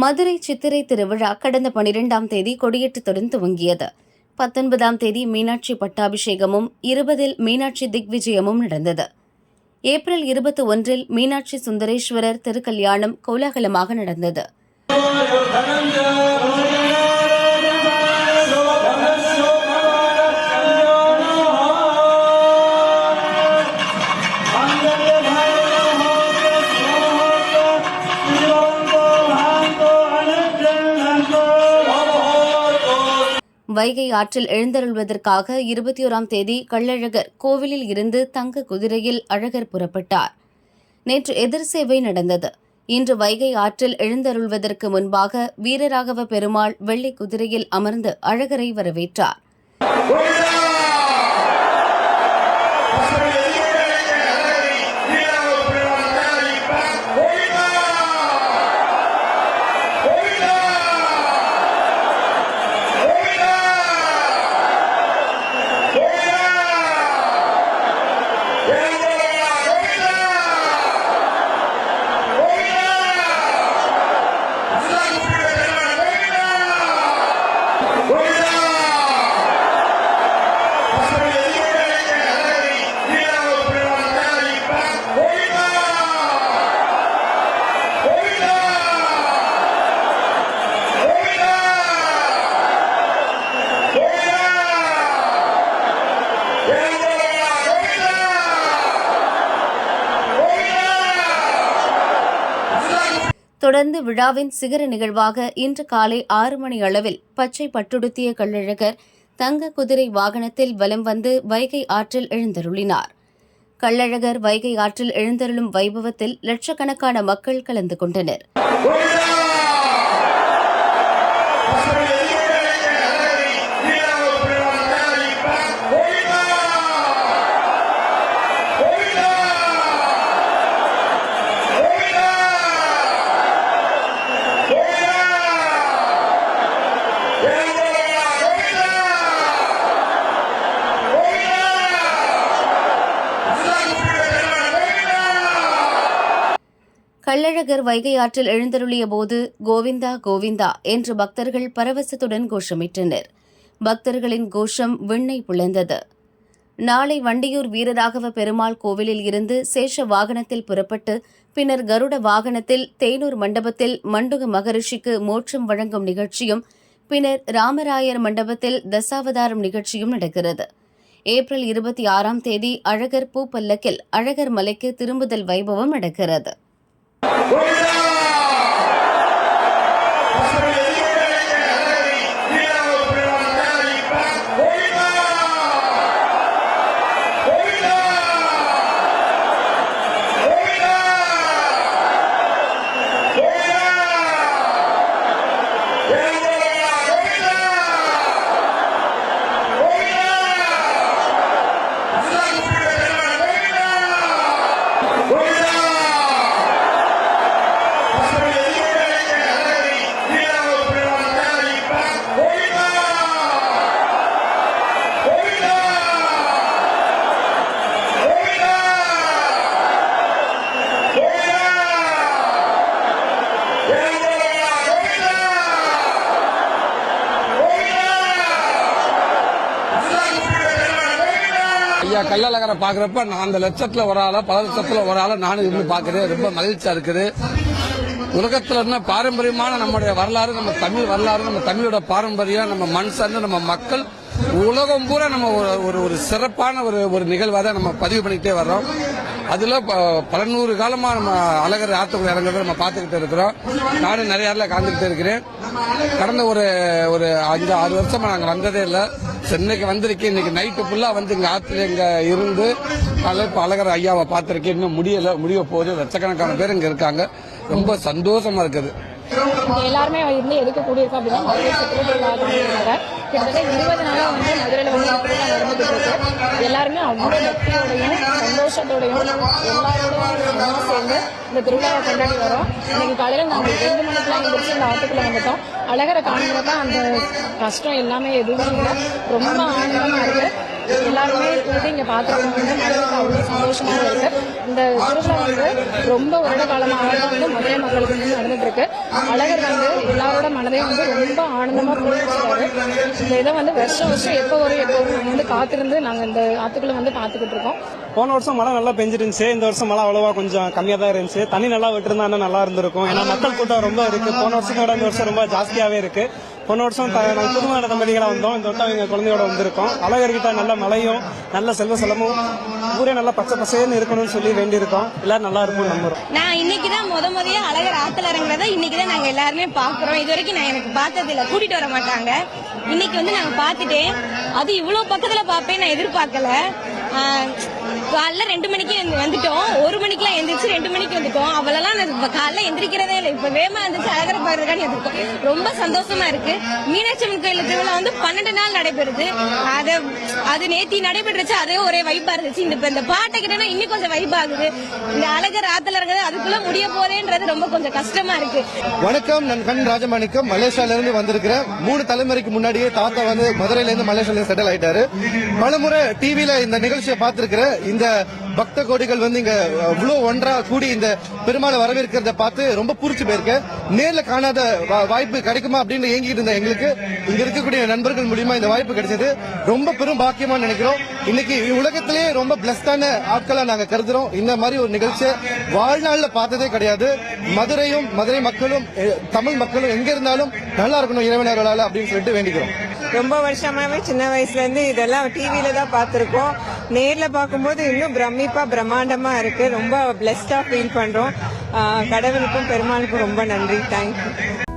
மதுரை சித்திரை திருவிழா கடந்த பனிரெண்டாம் தேதி கொடியேற்றத்துடன் துவங்கியது. பத்தொன்பதாம் தேதி மீனாட்சி பட்டாபிஷேகமும் இருபதில் மீனாட்சி திக்விஜயமும் நடந்தது. ஏப்ரல் இருபத்தி ஒன்றில் மீனாட்சி சுந்தரேஸ்வரர் திருக்கல்யாணம் கோலாகலமாக நடந்தது. வைகை ஆற்றில் எழுந்தருள்வதற்காக இருபத்தி ஓராம் தேதி கள்ளழகர் கோவிலில் இருந்து தங்க குதிரையில் அழகர் புறப்பட்டார். நேற்று எதிர் சேவை நடந்தது. இன்று வைகை ஆற்றில் எழுந்தருள்வதற்கு முன்பாக வீரராகவ பெருமாள் வெள்ளை குதிரையில் அமர்ந்து அழகரை வரவேற்றார். தொடர்ந்து விழாவின் சிகர நிகழ்வாக இன்று காலை ஆறு மணி அளவில் பச்சை பட்டுடுத்திய கள்ளழகர் தங்க குதிரை வாகனத்தில் வலம் வந்து வைகை ஆற்றில் எழுந்தருளினார். கள்ளழகர் வைகை ஆற்றில் எழுந்தருளும் வைபவத்தில் லட்சக்கணக்கான மக்கள் கலந்து கொண்டனர். கள்ளழகர் வைகை ஆற்றில் எழுந்தருளிய போது கோவிந்தா கோவிந்தா என்று பக்தர்கள் பரவசத்துடன் கோஷமிட்டனர். பக்தர்களின் கோஷம் விண்ணை புலந்தது. நாளை வண்டியூர் வீரராகவ பெருமாள் கோவிலில் இருந்து சேஷ வாகனத்தில் புறப்பட்டு பின்னர் கருட வாகனத்தில் தேனூர் மண்டபத்தில் மண்டுக மகரிஷிக்கு மோட்சம் வழங்கும் நிகழ்ச்சியும் பின்னர் ராமராயர் மண்டபத்தில் தசாவதாரம் நிகழ்ச்சியும் நடக்கிறது. ஏப்ரல் இருபத்தி ஆறாம் தேதி அழகர் பூப்பல்லக்கில் அழகர் மலைக்கு திரும்புதல் வைபவம் நடக்கிறது. Wait up! ஐயா கல்லழகரை பாக்குறப்ப நான் அந்த லட்சத்துல ஒரு ஆளா பல லட்சத்துல ஒரு ஆளா நானும் இருந்து பாக்குறேன் ரொம்ப மகிழ்ச்சியா இருக்குது. உலகத்துல என்ன பாரம்பரியமான நம்முடைய வரலாறு நம்ம தமிழ் வரலாறு நம்ம தமிழோட பாரம்பரியம் நம்ம மண் சார்ந்த நம்ம மக்கள் உலகம் பூரா நம்ம ஒரு- ஒரு ஒரு சிறப்பான ஒரு ஒரு நிகழ்வாக தான் நம்ம பதிவு பண்ணிக்கிட்டே வர்றோம். அதில் ப- பல நூறு காலமாக நம்ம அழகர் ஆற்றுக்குள்ள இறங்குறத நம்ம பார்த்துக்கிட்டு இருக்கிறோம். நானும் நிறைய இடத்துல கலந்துக்கிட்டு இருக்கிறேன். கடந்த ஒரு ஒரு அஞ்சு ஆறு வருஷமாக நாங்கள் வந்ததே இல்லை. சென்னைக்கு வந்திருக்கேன். இன்னைக்கு நைட்டு ஃபுல்லா வந்து இங்க ஆத்துல இங்க இருந்து காலையில் இப்ப அழகர் ஐயாவை பார்த்திருக்கேன். இன்னும் முடியல முடிய போகுது. லட்சக்கணக்கான பேர் இங்க இருக்காங்க. ரொம்ப சந்தோஷமா இருக்குது. எல்லாருமே இருந்து எதுக்கு கூடியிருக்கோம் அப்படின்னா மதுரை சித்திரை கிட்டத்தட்ட இருபது நாளாக வந்து மதுரையில் வந்து இந்த நடந்துட்டு இருக்கு எல்லாருமே அவ்வளோ பக்தியோடையும் சந்தோஷத்தோடையும் எல்லாரோடையும் சேர்ந்து இந்த திருவிழாவை கொண்டாடி வரோம். இன்னைக்கு காலையில் நாங்கள் ரெண்டு மணிக்கெல்லாம் எழுந்திரிச்சு இந்த ஆத்துக்குள்ள வந்துட்டோம். அழகரை காணுறப்ப அந்த கஷ்டம் எல்லாமே எதுவுமே இல்லை. ரொம்ப ஆனந்தமாக இருக்குது எல்லாருமே வந்து இங்கே பார்த்துருக்காங்க வந்து மனதுக்கு அவ்வளோ சந்தோஷமாக இருக்கு. இந்த திருவிழா வந்து ரொம்ப வருட காலமாக வந்து மதுரை மக்களுக்கு வந்து நடந்துட்டு இருக்கு அழகர் வந்து எல்லாரோட மனதையும் வந்து ரொம்ப ஆனந்தமாக புரிஞ்சுக்கிறாரு இந்த இதை வந்து வருஷம் வருஷம் எப்போ வரும் எப்போ வரும் நாங்கள் வந்து காத்திருந்து நாங்கள் இந்த ஆத்துக்களை வந்து பார்த்துக்கிட்டு இருக்கோம். போன வருஷம் மழை நல்லா பெஞ்சிருந்துச்சு. இந்த வருஷம் மழை அவ்வளவா கொஞ்சம் கம்மியா தான் இருந்துச்சு. தண்ணி நல்லா விட்டுருந்தா இன்னும் நல்லா இருந்திருக்கும். ஏன்னா மக்கள் கூட்டம் ரொம்ப இருக்கு. போன வருஷத்தோட இந்த வருஷம் ரொம்ப ஜாஸ்தியாவே இருக்கு. போன வருஷம் த- புதுமையான தம்பதிகளா வந்தோம். இந்த வட்டம் எங்க குழந்தையோட வந்திருக்கோம். அழகர்கிட்ட நல்ல மழையும் நல்ல செல்வ செலமும் ஊரே நல்லா பச்சை பசேன்னு இருக்கணும்னு சொல்லி வேண்டியிருக்கோம். எல்லாரும் நல்லா இருக்கும் நம்புறோம். நான் இன்னைக்கு தான் முத முறையா அழகர் ஆத்துல இறங்குறத இன்னைக்கு தான் நாங்க எல்லாருமே பாக்குறோம் இது வரைக்கும் நான் எனக்கு பார்த்தது இல்ல. கூட்டிட்டு வர மாட்டாங்க. இன்னைக்கு வந்து நாங்க பார்த்துட்டேன். அது இவ்வளவு பக்கத்துல பாப்பேன் நான் எதிர்பார்க்கல. காலைல ரெண்டு மணிக்கு வந்துட்டோம். ஒரு மணிக்கெல்லாம் எந்திரிச்சு ரெண்டு மணிக்கு வந்துட்டோம். அவளெல்லாம் நான் காலைல எந்திரிக்கிறதே இல்லை. இப்ப வேமா எந்திரிச்சு அழகரை பாக்குறதுக்காண்டி வந்திருக்கோம் ரொம்ப சந்தோஷமா இருக்கு. மீனாட்சி அம்மன் கோயில் திருவிழா வந்து பன்னெண்டு நாள் நடைபெறுது. அதை அது நேத்தி நடைபெற்றுச்சு அதே ஒரே வைப்பா இருந்துச்சு. இந்த இந்த பாட்டை கிட்டனா இன்னும் கொஞ்சம் வைப் ஆகுது. இந்த அழகர் ஆத்துல இறங்குறது அதுக்குள்ள முடிய போதேன்றது ரொம்ப கொஞ்சம் கஷ்டமா இருக்கு. வணக்கம் நான் கண் ராஜமாணிக்கம். மலேசியால இருந்து வந்திருக்கிற மூணு தலைமுறைக்கு முன்னாடியே தாத்தா வந்து மதுரையில இருந்து மலேசியால செட்டில் ஆயிட்டாரு. பலமுறை டிவில இந்த நிகழ்ச்சியை இந்த இந்த பக்த கோடிகள் வந்து இங்க இவ்வளவு ஒன்றா கூடி இந்த பெருமாளை வரவேற்கிறத பார்த்து ரொம்ப பூரிச்சு போயிருக்கேன் நேரில் காணாத வா- வாய்ப்பு கிடைக்குமா அப்படின்னு ஏங்கிட்டு இருந்த எங்களுக்கு இங்க இருக்கக்கூடிய நண்பர்கள் மூலியமா இந்த வாய்ப்பு கிடைச்சது. ரொம்ப பெரும் பாக்கியமா நினைக்கிறோம். இன்னைக்கு உலகத்திலேயே ரொம்ப பிளஸ்டான ஆட்களா நாங்க கருதுறோம். இந்த மாதிரி ஒரு நிகழ்ச்சியை வாழ்நாளில் பார்த்ததே கிடையாது. மதுரையும் மதுரை மக்களும் தமிழ் மக்களும் எங்க இருந்தாலும் நல்லா இருக்கணும் இறைவனர்களால் அப்படின்னு சொல்லிட்டு வேண்டிக்கிறோம். ரொம்ப வருஷமாவே சின்ன வயசுல இருந்து இதெல்லாம் டிவியில தான் பார்த்துருக்கோம். நேர்ல பார்க்கும்போது இன்னும் பிரமிப்பா பிரம்மாண்டமா இருக்கு. ரொம்ப பிளஸ்டா ஃபீல் பண்றோம். கடவுளுக்கும் பெருமாளுக்கும் ரொம்ப நன்றி. தேங்க்யூ